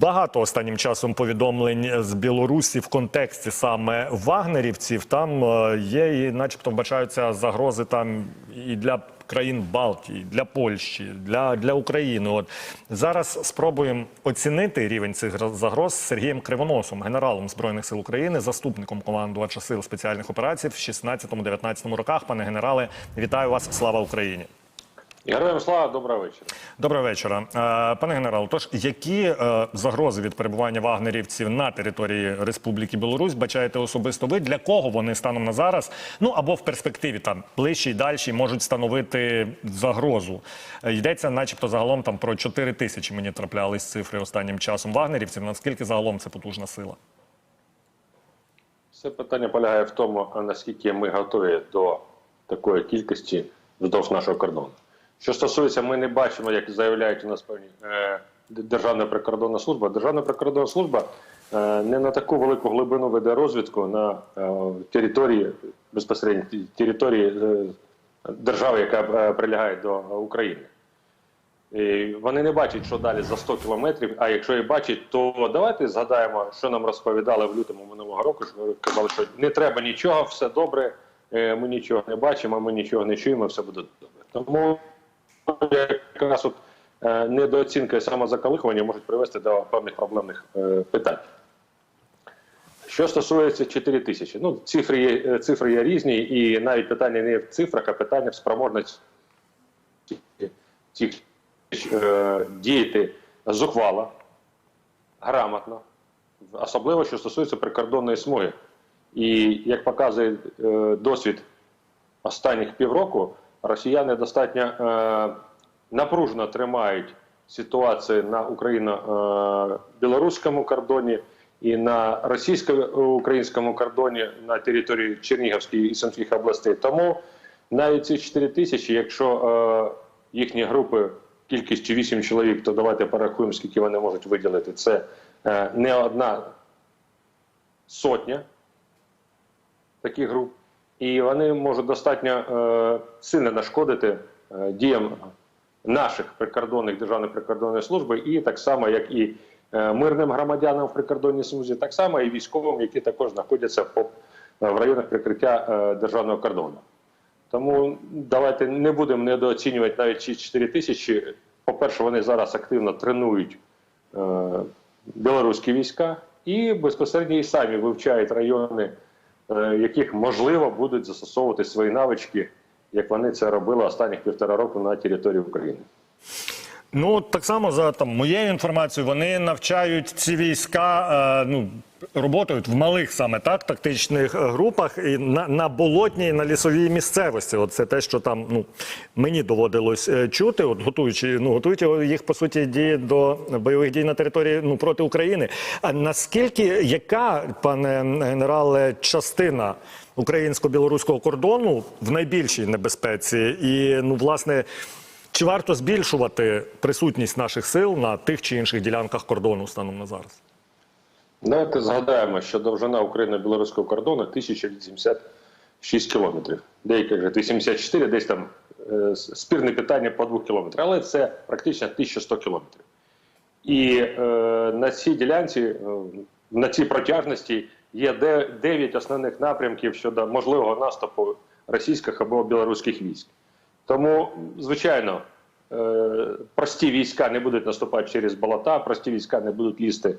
багато останнім часом повідомлень з Білорусі в контексті саме вагнерівців. Там е, є і, начебто, вбачаються загрози там і для країн Балтії, для Польщі, для, для України. От зараз спробуємо оцінити рівень цих загроз з Сергієм Кривоносом, генералом збройних сил України, заступником командувача сил спеціальних операцій в 16-19 роках. Пане генерале, вітаю вас! Слава Україні! Героям слава, доброго вечора. Доброго вечора, Е, пане генерал. Тож які е, загрози від перебування вагнерівців на території Республіки Білорусь бачаєте особисто ви? Для кого вони станом на зараз? Ну або в перспективі там ближчі й дальші можуть становити загрозу? Е, Йдеться, начебто, загалом там про 4 тисячі мені траплялись цифри останнім часом вагнерівців. Наскільки загалом це потужна сила? Все питання полягає в тому, наскільки ми готові до такої кількості вздовж нашого кордону. Що стосується, ми не бачимо, як заявляють у нас певні е, Державна прикордонна служба. Державна прикордонна служба е, не на таку велику глибину веде розвідку на е, території безпосередньо території держави, яка прилягає до України. І вони не бачать, що далі за 100 кілометрів. А якщо і бачать, то давайте згадаємо, що нам розповідали в лютому минулого року. Що вони казали, що не треба нічого, все добре. Ми нічого не бачимо, ми нічого не чуємо, все буде добре. Тому якраз от е, недооцінка і самозакалихування можуть привести до певних проблемних е, питань. Що стосується 4 тисячі, ну цифри є, е, цифри є різні, і навіть питання не в цифрах, а питання в спроможності цих е, діяти зухвало, грамотно, особливо що стосується прикордонної смуги. І як показує е, досвід останніх півроку, росіяни достатньо е, напружено тримають ситуацію на україно-білоруському кордоні і на російсько-українському кордоні на території Чернігівської і Сумських областей. Тому навіть ці 4 тисячі, якщо е, їхні групи кількістю 8 чоловік, то давайте порахуємо, скільки вони можуть виділити. Це е, не одна сотня таких груп, і вони можуть достатньо е, сильно нашкодити е, діям наших прикордонних державної прикордонної служби, і так само, як і е, мирним громадянам в прикордонній смузі, так само і військовим, які також знаходяться в районах прикриття державного кордону. Тому давайте не будемо недооцінювати навіть ці 4 тисячі. По-перше, вони зараз активно тренують е, білоруські війська і безпосередньо і самі вивчають райони, яких можливо будуть застосовувати свої навички, як вони це робили останніх півтора року на території України. Ну так само за там моєю інформацією, вони навчають ці війська. Е, ну роботають в малих саме так тактичних е, групах і на, на болотній, на лісовій місцевості. От це те, що там ну мені доводилось е, чути. От готуючи, ну готують їх по суті дії до бойових дій на території ну проти України. А наскільки яка, пане генерале, частина українсько-білоруського кордону в найбільшій небезпеці, і ну власне. Чи варто збільшувати присутність наших сил на тих чи інших ділянках кордону станом на зараз? Давайте згадаємо, що довжина україно-білоруського кордону 1086 кілометрів. Деякі кажуть 84, десь там е, спірне питання по 2 кілометрах, але це практично 1100 кілометрів. І е, на цій ділянці, е, на цій протяжності є 9 основних напрямків щодо можливого наступу російських або білоруських військ. Тому, звичайно, е, прості війська не будуть наступати через болота, прості війська не будуть лізти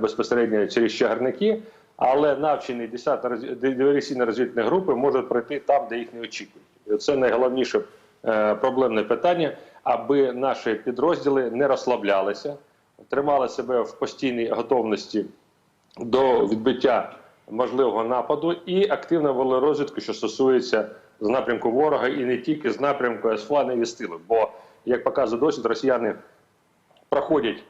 безпосередньо через чагарники, але навчені 10 диверсійно розвідні групи можуть пройти там, де їх не очікують. І це найголовніше е, проблемне питання, аби наші підрозділи не розслаблялися, тримали себе в постійній готовності до відбиття можливого нападу і активно вели розвідку, що стосується з напрямку ворога, і не тільки з напрямку фланів і з. Бо, як показує досвід, росіяни проходять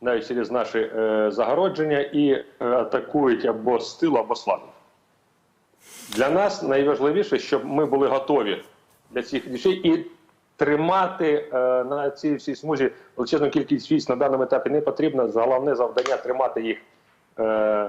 навіть через наші е, загородження і е, атакують або з тилу, або з. Для нас найважливіше, щоб ми були готові для цих речей і тримати е, на цій всій смузі величезну кількість військ на даному етапі не потрібно. Головне завдання тримати їх е,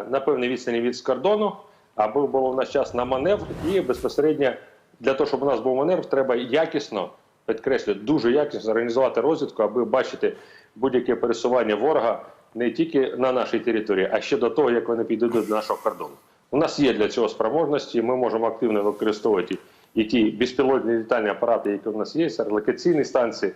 на певній відстані від кордону, аби було в нас час на маневр, і безпосередньо для того, щоб у нас був маневр, треба якісно підкреслюю, дуже якісно організувати розвідку, аби бачити будь-яке пересування ворога не тільки на нашій території, а ще до того, як вони підуть до нашого кордону. У нас є для цього спроможності. Ми можемо активно використовувати і ті безпілотні літальні апарати, які у нас є, релокаційні станції.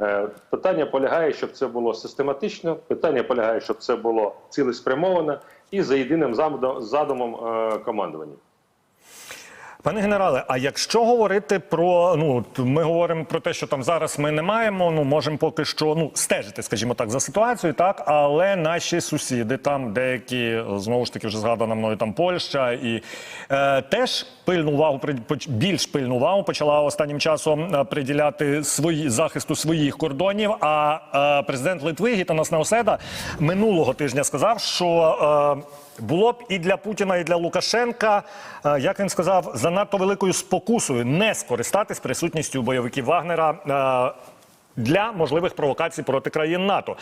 Е, Питання полягає, щоб це було систематично. Питання полягає, щоб це було цілеспрямовано і за єдиним задумом- задумом е, командування. Пане генерале, а якщо говорити про ну ми говоримо про те, що там зараз ми не маємо, ну можемо поки що ну стежити, скажімо так, за ситуацією, так але наші сусіди, там деякі знову ж таки вже згадана мною там Польща, і е, теж пильну увагу більш пильну увагу почала останнім часом е, приділяти свої захисту своїх кордонів. А е, президент Литви Гітанас Неоседа минулого тижня сказав, що е, було б і для Путіна, і для Лукашенка, е, як він сказав, занадто великою спокусою не скористатись присутністю бойовиків Вагнера. е, Для можливих провокацій проти країн НАТО.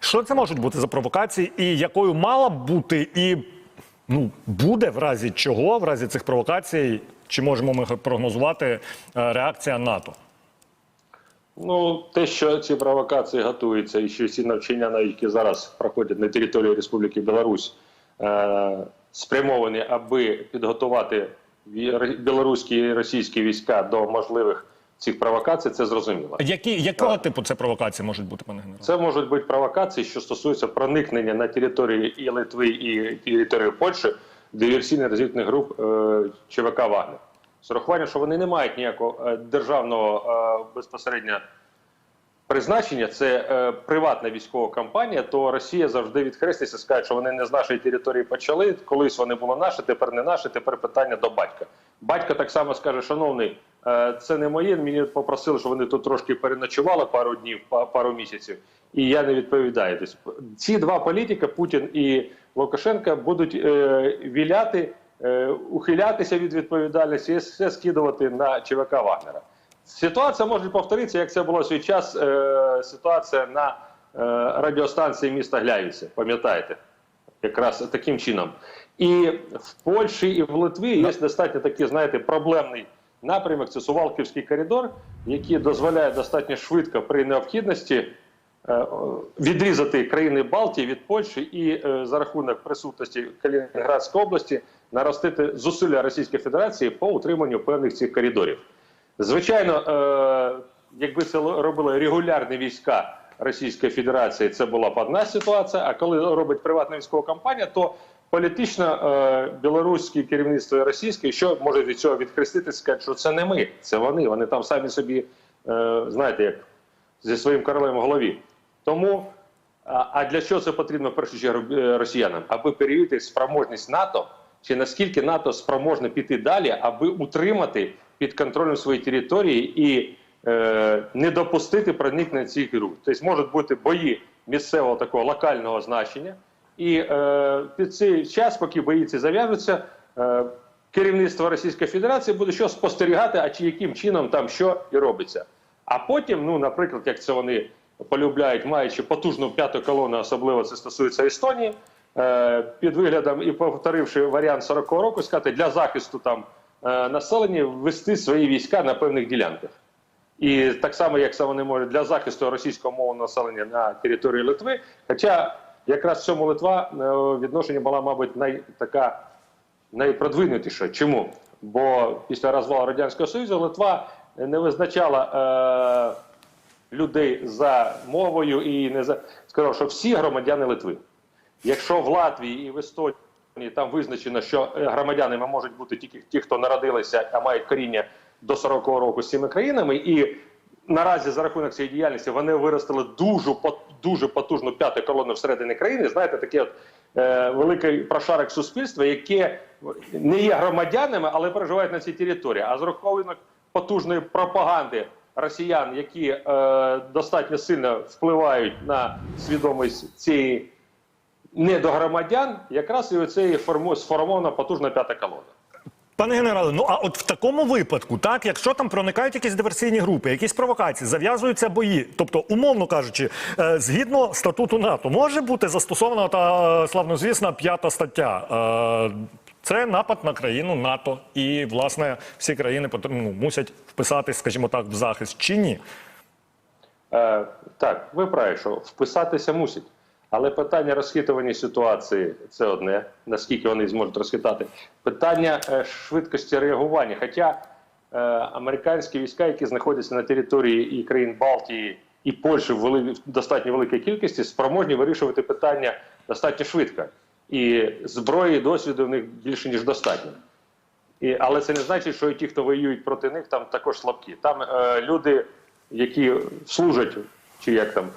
Що це можуть бути за провокації, і якою мала б бути, і ну буде в разі чого, в разі цих провокацій, чи можемо ми прогнозувати е, реакція НАТО? Ну, те, що ці провокації готуються, і що ці навчання, на які зараз проходять на території Республіки Білорусь, е- спрямовані, аби підготувати білоруські і російські війська до можливих цих провокацій, це зрозуміло. Які якого типу це провокації можуть бути, пане генерале? Це можуть бути провокації, що стосуються проникнення на території і Литви, і території Польщі диверсійно-розвідних груп е, ЧВК Вагнер. З урахуванням, що вони не мають ніякого е, державного е, безпосередньо призначення, це е, приватна військова кампанія, то Росія завжди відхреститься, скаже, що вони не з нашої території почали. Колись вони були наші, тепер не наші. Тепер питання до батька. Батько так само скаже: шановний, е, це не моє. Мені попросили, що вони тут трошки переночували пару днів, па- пару місяців, і я не відповідаю. Тобто, ці два політика, Путін і Лукашенка, будуть е, віляти, е, ухилятися від відповідальності і все скидувати на ЧВК Вагнера. Ситуація може повторитися, як це було свій час. Е, ситуація на е, радіостанції міста Гляївці, пам'ятаєте? Якраз таким чином. І в Польщі, і в Литві є достатньо такий, знаєте, проблемний напрямок. Це Сувалківський коридор, який дозволяє достатньо швидко при необхідності е, відрізати країни Балтії від Польщі і е, за рахунок присутності Калінінградської області наростити зусилля Російської Федерації по утриманню певних цих коридорів. Звичайно, е, якби це робили регулярні війська Російської Федерації, це була б одна ситуація. А коли робить приватна військова компанія, то політично е, білоруське керівництво і російське, що може від цього відхреститися, сказати, що це не ми, це вони. Вони там самі собі, е, знаєте, як зі своїм королем в голові. Тому а, для чого це потрібно в першу чергу росіянам? Аби перевірити спроможність НАТО, чи наскільки НАТО спроможне піти далі, аби утримати під контролем свої території і е, не допустити проникнення цих груп. Тобто можуть бути бої місцевого такого локального значення, і е, під цей час, поки бої ці зав'яжуться, е, керівництво Російської Федерації буде що спостерігати, а чи яким чином там що і робиться. А потім, ну, наприклад, як це вони полюбляють, маючи потужну п'яту колону, особливо це стосується Естонії, під виглядом і повторивши варіант 40-го року, сказати для захисту там населення ввести свої війська на певних ділянках. І так само, як це вони можуть для захисту російського мовного населення на території Литви. Хоча якраз в цьому Литва е, відношення була, мабуть, най, така найпродвинутіша. Чому? Бо після розвалу Радянського Союзу Литва не визначала е, людей за мовою і не за сказав, що всі громадяни Литви. Якщо в Латвії і в Естонії там визначено, що е, громадянами можуть бути тільки ті, хто народилися, а мають коріння до 40-го року з цими країнами, і наразі за рахунок цієї діяльності вони виростили дуже дуже потужну п'яту колону всередині країни. Знаєте, таке от е, великий прошарок суспільства, яке не є громадянами, але проживають на цій території. А з рахунок потужної пропаганди росіян, які е, достатньо сильно впливають на свідомість цієї недогромадян, якраз і оцеї форму сформована потужна п'ята колона. Пане генерале, ну а от в такому випадку, так, якщо там проникають якісь диверсійні групи, якісь провокації, зав'язуються бої, тобто, умовно кажучи, е, згідно статуту НАТО, може бути застосована та е, славнозвісна п'ята стаття. Е, це напад на країну НАТО, і власне всі країни ну, мусять вписатись, скажімо так, в захист чи ні? Е, так, ви праві, що вписатися мусить. Але питання розхитування ситуації це одне, наскільки вони зможуть розхитати. Питання е, швидкості реагування. Хоча е, американські війська, які знаходяться на території і країн Балтії, і Польщі в вели- достатньо великій кількості, спроможні вирішувати питання достатньо швидко. І зброї, і досвіду в них більше ніж достатньо. І, але це не значить, що і ті, хто воюють проти них, там також слабкі. Там е, люди, які служать, чи як там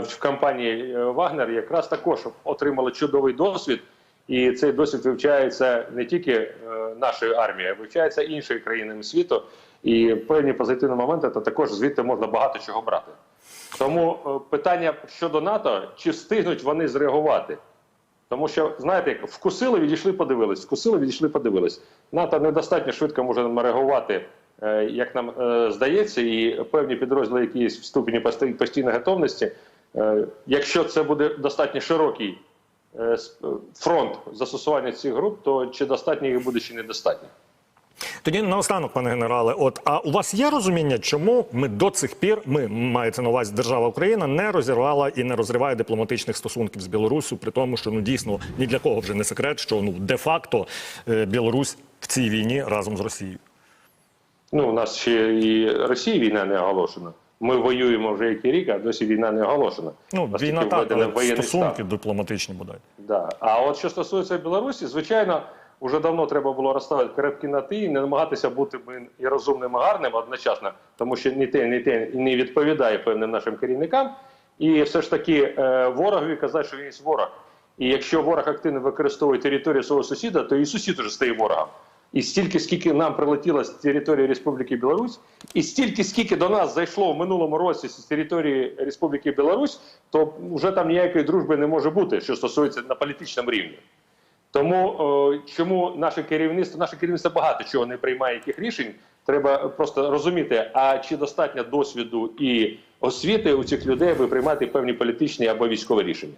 в компанії е, Вагнер, якраз також отримали чудовий досвід. І цей досвід вивчається не тільки е, нашою армією, а вивчається іншими країнами світу. І певні позитивні моменти, то також звідти можна багато чого брати. Тому е, питання щодо НАТО, чи встигнуть вони зреагувати? Тому що, знаєте, як вкусили, відійшли, подивились, вкусили, відійшли, подивились. НАТО недостатньо швидко може реагувати, е, як нам е, здається, і певні підрозділи, які є в ступені постійної готовності. е, Якщо це буде достатньо широкий е, е, фронт застосування цих груп, то чи достатньо їх буде, чи недостатньо? Тоді наостанок, пане генерале, от а у вас є розуміння, чому ми до цих пір, ми мається на увазі держава Україна, не розірвала і не розриває дипломатичних стосунків з Білоруссю, при тому, що ну дійсно ні для кого вже не секрет, що ну де-факто е, Білорусь в цій війні разом з Росією. Ну, у нас ще і Росії війна не оголошена. Ми воюємо вже який рік, а досі війна не оголошена. Ну війна так, але стосунки стан. дипломатичні бодай. Да. А от що стосується Білорусі, звичайно, вже давно треба було розставити крепкі на ти і не намагатися бути і розумним, і гарним одночасно, тому що ні те, ні те не відповідає певним нашим керівникам. І все ж таки е, ворогові казати, що він є ворог. І якщо ворог активно використовує територію свого сусіда, то і сусід уже стає ворогом. І стільки, скільки нам прилетіло з території Республіки Білорусь, і стільки, скільки до нас зайшло в минулому році з території Республіки Білорусь, то вже там ніякої дружби не може бути, що стосується на політичному рівні. Тому о, чому наше керівництво, наше керівництво багато чого не приймає яких рішень. Треба просто розуміти, а чи достатньо досвіду і освіти у цих людей, аби приймати певні політичні або військові рішення.